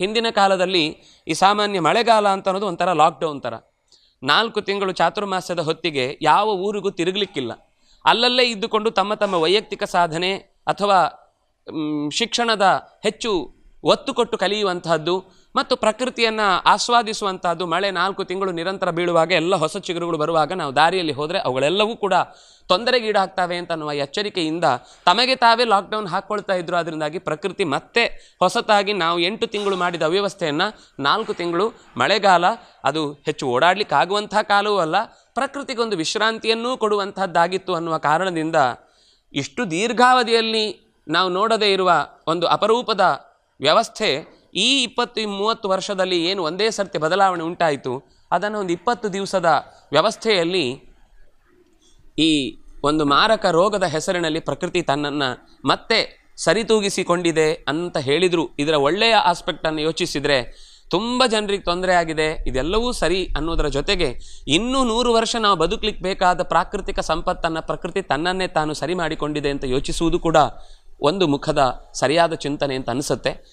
ಹಿಂದಿನ ಕಾಲದಲ್ಲಿ ಈ ಸಾಮಾನ್ಯ ಮಳೆಗಾಲ ಅಂತ ಅನ್ನೋದು ಒಂಥರ ಲಾಕ್ಡೌನ್ ಥರ ನಾಲ್ಕು ತಿಂಗಳು ಚಾತುರ್ಮಾಸ್ಯದ ಹೊತ್ತಿಗೆ ಯಾವ ಊರಿಗೂ ತಿರುಗಲಿಕ್ಕಿಲ್ಲ. ಅಲ್ಲಲ್ಲೇ ಇದ್ದುಕೊಂಡು ತಮ್ಮ ತಮ್ಮ ವೈಯಕ್ತಿಕ ಸಾಧನೆ ಅಥವಾ ಶಿಕ್ಷಣದ ಹೆಚ್ಚು ಒತ್ತು ಕೊಟ್ಟು ಕಲಿಯುವಂತಹದ್ದು ಮತ್ತು ಪ್ರಕೃತಿಯನ್ನು ಆಸ್ವಾದಿಸುವಂತಹದ್ದು, ಮಳೆ ನಾಲ್ಕು ತಿಂಗಳು ನಿರಂತರ ಬೀಳುವಾಗ ಎಲ್ಲ ಹೊಸ ಚಿಗುರುಗಳು ಬರುವಾಗ ನಾವು ದಾರಿಯಲ್ಲಿ ಹೋದರೆ ಅವುಗಳೆಲ್ಲವೂ ಕೂಡ ತೊಂದರೆಗೀಡಾಗ್ತವೆ ಅಂತ ಅನ್ನುವ ಎಚ್ಚರಿಕೆಯಿಂದ ತಮಗೆ ತಾವೇ ಲಾಕ್ಡೌನ್ ಹಾಕ್ಕೊಳ್ತಾ ಇದ್ರು. ಅದರಿಂದಾಗಿ ಪ್ರಕೃತಿ ಮತ್ತೆ ಹೊಸತಾಗಿ ನಾವು ಎಂಟು ತಿಂಗಳು ಮಾಡಿದ ಅವ್ಯವಸ್ಥೆಯನ್ನು ನಾಲ್ಕು ತಿಂಗಳು ಮಳೆಗಾಲ, ಅದು ಹೆಚ್ಚು ಓಡಾಡಲಿಕ್ಕಾಗುವಂಥ ಕಾಲವೂ ಅಲ್ಲ, ಪ್ರಕೃತಿಗೊಂದು ವಿಶ್ರಾಂತಿಯನ್ನೂ ಕೊಡುವಂತಹದ್ದಾಗಿತ್ತು ಅನ್ನುವ ಕಾರಣದಿಂದ ಇಷ್ಟು ದೀರ್ಘಾವಧಿಯಲ್ಲಿ ನಾವು ನೋಡದೇ ಇರುವ ಒಂದು ಅಪರೂಪದ ವ್ಯವಸ್ಥೆ ಈ ಇಪ್ಪತ್ತು ಮೂವತ್ತು ವರ್ಷದಲ್ಲಿ ಏನು ಒಂದೇ ಸರ್ತಿ ಬದಲಾವಣೆ ಉಂಟಾಯಿತು, ಅದನ್ನು ಒಂದು ಇಪ್ಪತ್ತು ದಿವಸದ ವ್ಯವಸ್ಥೆಯಲ್ಲಿ ಈ ಒಂದು ಮಾರಕ ರೋಗದ ಹೆಸರಿನಲ್ಲಿ ಪ್ರಕೃತಿ ತನ್ನನ್ನು ಮತ್ತೆ ಸರಿತೂಗಿಸಿಕೊಂಡಿದೆ ಅಂತ ಹೇಳಿದರು. ಇದರ ಒಳ್ಳೆಯ ಆಸ್ಪೆಕ್ಟನ್ನು ಯೋಚಿಸಿದರೆ ತುಂಬ ಜನರಿಗೆ ತೊಂದರೆ ಆಗಿದೆ. ಇದೆಲ್ಲವೂ ಸರಿ ಅನ್ನೋದರ ಜೊತೆಗೆ ಇನ್ನೂ ನೂರು ವರ್ಷ ನಾವು ಬದುಕಲಿಕ್ಕೆ ಬೇಕಾದ ಪ್ರಾಕೃತಿಕ ಸಂಪತ್ತನ್ನು ಪ್ರಕೃತಿ ತನ್ನನ್ನೇ ತಾನು ಸರಿ ಮಾಡಿಕೊಂಡಿದೆ ಅಂತ ಯೋಚಿಸುವುದು ಕೂಡ ಒಂದು ಮುಖದ ಸರಿಯಾದ ಚಿಂತನೆ ಅಂತ ಅನಿಸುತ್ತೆ.